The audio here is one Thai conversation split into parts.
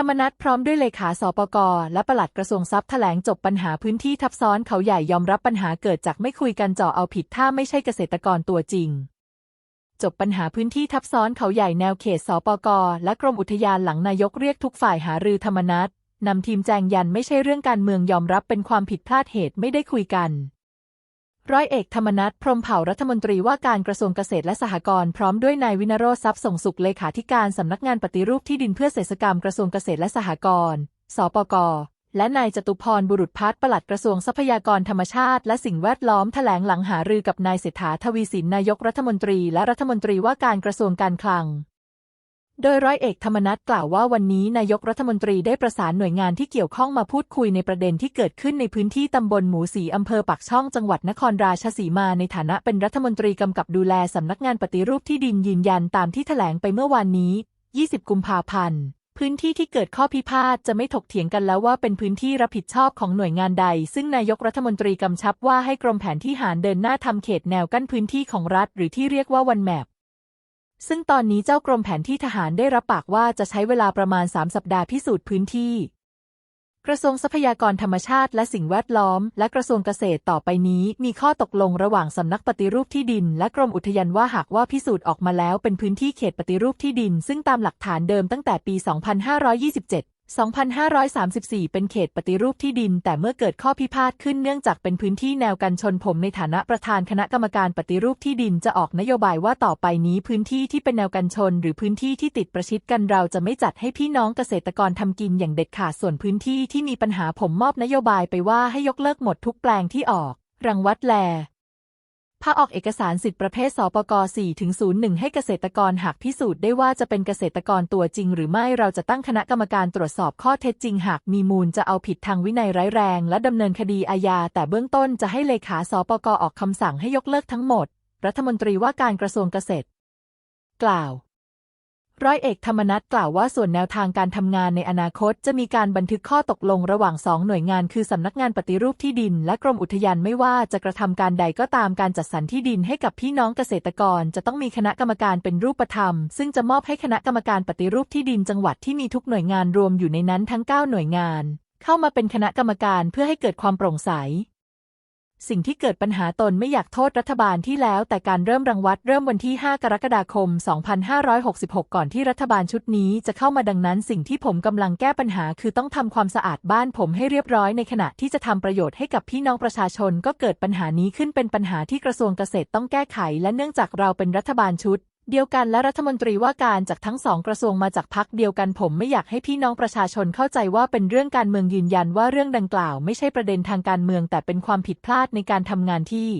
รรมนัฐพร้อมด้วยเลขาสปกและปลัดกระทรวงทรัพย์แถลงจบปัญหาพื้นที่ทับซ้อนเขาใหญ่ยอมรับปัญหาเกิดจากไม่คุยกันจ่อเอาผิดถ้าไม่ใช่เกษตรกรตัวจริง จบปัญหาพื้นที่ทับซ้อนเขาใหญ่แนวเขตสปกและกรมอุทยานหลังนายกเรียกทุกฝ่ายหารือธรรมนัฐนำทีมแจงยันไม่ใช่เรื่องการเมืองยอมรับเป็นความผิดพลาดเหตุไม่ได้คุยกัน ร้อยเอกธรรมนัฐพรมเผ่ารัฐมนตรีว่าการกระทรวงเกษตรและสหกรณ์พร้อมด้วยนายวินโรจน์ทรัพย์ส่งสุขเลขาธิการสำนักงานปฏิรูปที่ดินเพื่อเศรษฐกรรมกระทรวงเกษตรและสหกรณ์สปกและนายจตุพรบุรุษพัฒน์ปลัดกระทรวงทรัพยากรธรรมชาติ และสิ่งแวดล้อมแถลงหลังหารือกับนายเศรษฐาทวีสินนายกรัฐมนตรี และรัฐมนตรีว่าการกระทรวงการคลัง โดยร้อยเอกธรรมนัฐกล่าวว่าวันนี้นายกรัฐมนตรีได้ประสานหน่วยงานที่เกี่ยวข้องมาพูดคุยในประเด็นที่เกิดขึ้นในพื้นที่ตำบลหมูสีอำเภอปากช่องจังหวัดนครราชสีมาในฐานะเป็นรัฐมนตรีกำกับดูแลสำนักงานปฏิรูปที่ดินยืนยันตามที่แถลงไปเมื่อวานนี้ 20 กุมภาพันธ์พื้นที่ที่เกิดข้อพิพาทจะไม่ถกเถียงกันแล้วว่าเป็นพื้นที่รับผิดชอบของหน่วยงานใด ซึ่งนายกรัฐมนตรีกำชับว่าให้กรมแผนที่หารเดินหน้าทำเขตแนวกั้นพื้นที่ของรัฐ หรือที่เรียกว่าวันแมป ซึ่งตอนนี้เจ้ากรมแผนที่ทหารได้รับปากว่าจะใช้เวลาประมาณ 3 สัปดาห์พิสูจน์พื้นที่ กระทรวงทรัพยากรธรรมชาติและสิ่งแวดล้อม และกระทรวงเกษตรต่อไปนี้ มีข้อตกลงระหว่างสำนักปฏิรูปที่ดิน และกรมอุทยานว่าหากว่าพิสูจน์ออกมาแล้วเป็นพื้นที่เขตปฏิรูปที่ดิน ซึ่งตามหลักฐานเดิมตั้งแต่ปี 2527 2534 เป็นเขตปฏิรูปที่ดิน แต่เมื่อเกิดข้อพิพาทขึ้นเนื่องจากเป็นพื้นที่แนวกันชนผมในฐานะประธานคณะกรรมการปฏิรูปที่ดินจะออกนโยบายว่าต่อไปนี้พื้นที่ที่เป็นแนวกันชน หรือพื้นที่ที่ติดประชิดกันเราจะไม่จัดให้พี่น้องเกษตรกรทำกินอย่างเด็ดขาดส่วนพื้นที่ที่มีปัญหาผมมอบนโยบายไปว่าให้ยกเลิกหมดทุกแปลงที่ออก รังวัดแล พาออกเอกสารสิทธิประเภทสปก4-01 ให้เกษตรกรหากพิสูจน์ได้ว่าจะเป็นเกษตรกรตัวจริง หรือไม่เราจะตั้งคณะกรรมการตรวจสอบข้อเท็จจริง หากมีมูลจะเอาผิดทางวินัยร้ายแรง และดำเนินคดีอาญา แต่เบื้องต้นจะให้เลขาสปกออกคำสั่งให้ยกเลิกทั้งหมด รัฐมนตรีว่าการกระทรวงเกษตร กล่าว ร้อยเอกธรรมนัฐกล่าวว่าส่วนแนวทางการทำงานในอนาคต จะมีการบันทึกข้อตกลงระหว่างสองหน่วยงานคือสำนักงานปฏิรูปที่ดิน และกรมอุทยานไม่ว่าจะกระทำการใดก็ตามการจัดสรรที่ดินให้กับพี่น้องเกษตรกร จะต้องมีคณะกรรมการเป็นรูปธรรม ซึ่งจะมอบให้คณะกรรมการปฏิรูปที่ดินจังหวัดที่มีทุกหน่วยงานรวมอยู่ในนั้นทั้ง 9 หน่วยงาน เข้ามาเป็นคณะกรรมการเพื่อให้เกิดความโปร่งใส สิ่งที่เกิดปัญหาตนไม่อยากโทษรัฐบาลที่แล้ว แต่การเริ่มรังวัดเริ่มวันที่ 5 กรกฎาคม 2566 ก่อนที่รัฐบาลชุดนี้จะเข้ามาดังนั้น สิ่งที่ผมกำลังแก้ปัญหา คือต้องทำความสะอาดบ้านผมให้เรียบร้อยในขณะที่จะทำประโยชน์ให้กับพี่น้องประชาชน ก็เกิดปัญหานี้ขึ้นเป็นปัญหาที่กระทรวงเกษตรต้องแก้ไข และเนื่องจากเราเป็นรัฐบาลชุด เดียวกันและรัฐมนตรีว่าการจากทั้งสองกระทรวงมาจากพักเดียวกันผมไม่อยากให้พี่น้องประชาชนเข้าใจว่าเป็นเรื่องการเมืองยืนยันว่าเรื่องดังกล่าวไม่ใช่ประเด็นทางการเมืองแต่เป็นความผิดพลาดในการทำงานที่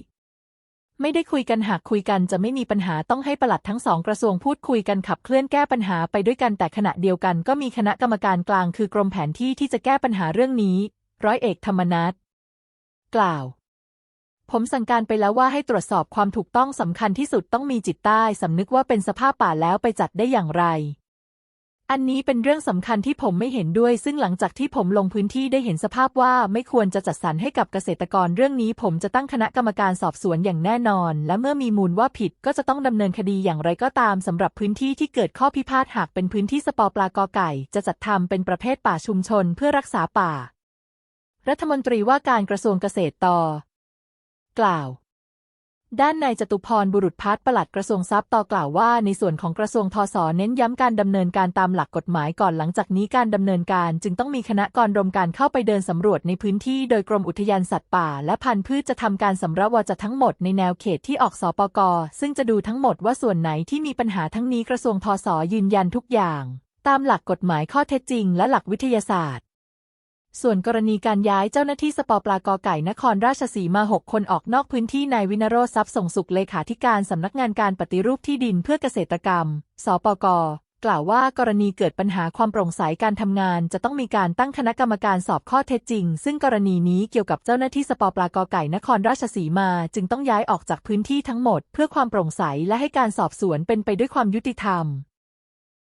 ไม่ได้คุยกันหากคุยกันจะไม่มีปัญหาต้องให้ปลัดทั้งสองกระทรวงพูดคุยกันขับเคลื่อนแก้ปัญหาไปด้วยกันแต่ขณะเดียวกันก็มีคณะกรรมการกลางคือกรมแผนที่ที่จะแก้ปัญหาเรื่องนี้ ร้อยเอกธรรมนัฐกล่าว ผมสั่งการไปแล้วว่าให้ตรวจสอบความถูกต้องสำคัญที่สุดต้องมีจิตใต้สำนึกว่าเป็นสภาพป่าแล้วไปจัดได้อย่างไร อันนี้เป็นเรื่องสำคัญที่ผมไม่เห็นด้วย ซึ่งหลังจากที่ผมลงพื้นที่ได้เห็นสภาพว่าไม่ควรจะจัดสรรให้กับเกษตรกรเรื่องนี้ผมจะตั้งคณะกรรมการสอบสวนอย่างแน่นอน และเมื่อมีมูลว่าผิดก็จะต้องดำเนินคดีอย่างไรก็ตามสำหรับพื้นที่ที่เกิดข้อพิพาทหากเป็นพื้นที่สปอปลากอไก่ จะจัดทำเป็นประเภทป่าชุมชน เพื่อรักษาป่า รัฐมนตรีว่าการกระทรวงเกษตรต่อ กล่าว ด้านนายจตุพรบุรุษพัฒน์ปลัดกระทรวงทรัพย์ต่อกล่าวว่าในส่วนของกระทรวงทศเน้นย้ำการดำเนินการตามหลักกฎหมายก่อนหลังจากนี้การดำเนินการจึงต้องมีคณะกรรมการเข้าไปเดินสำรวจในพื้นที่โดยกรมอุทยานสัตว์ป่า และพันธุ์พืชจะทำการสำรวจทั้งหมดในแนวเขตที่ออกสปกซึ่งจะดูทั้งหมดว่าส่วนไหนที่มีปัญหาทั้งนี้กระทรวงทศยืนยันทุกอย่าง ตามหลักกฎหมายข้อเท็จจริง และหลักวิทยาศาสตร์ ส่วนกรณีการย้ายเจ้าหน้าที่สปอปลากอไก่นครราชสีมาหกคนออกนอกพื้นที่นายวินโรธทรัพย์ส่งสุขเลขาธิการสำนักงานการปฏิรูปที่ดินเพื่อเกษตรกรรม สปกกล่าวว่ากรณีเกิดปัญหาความโปร่งใสการทำงาน จะต้องมีการตั้งคณะกรรมการสอบข้อเท็จจริง ซึ่งกรณีนี้เกี่ยวกับเจ้าหน้าที่สปอปลากอไก่นครราชสีมา จึงต้องย้ายออกจากพื้นที่ทั้งหมด เพื่อความโปร่งใสและให้การสอบสวนเป็นไปด้วยความยุติธรรม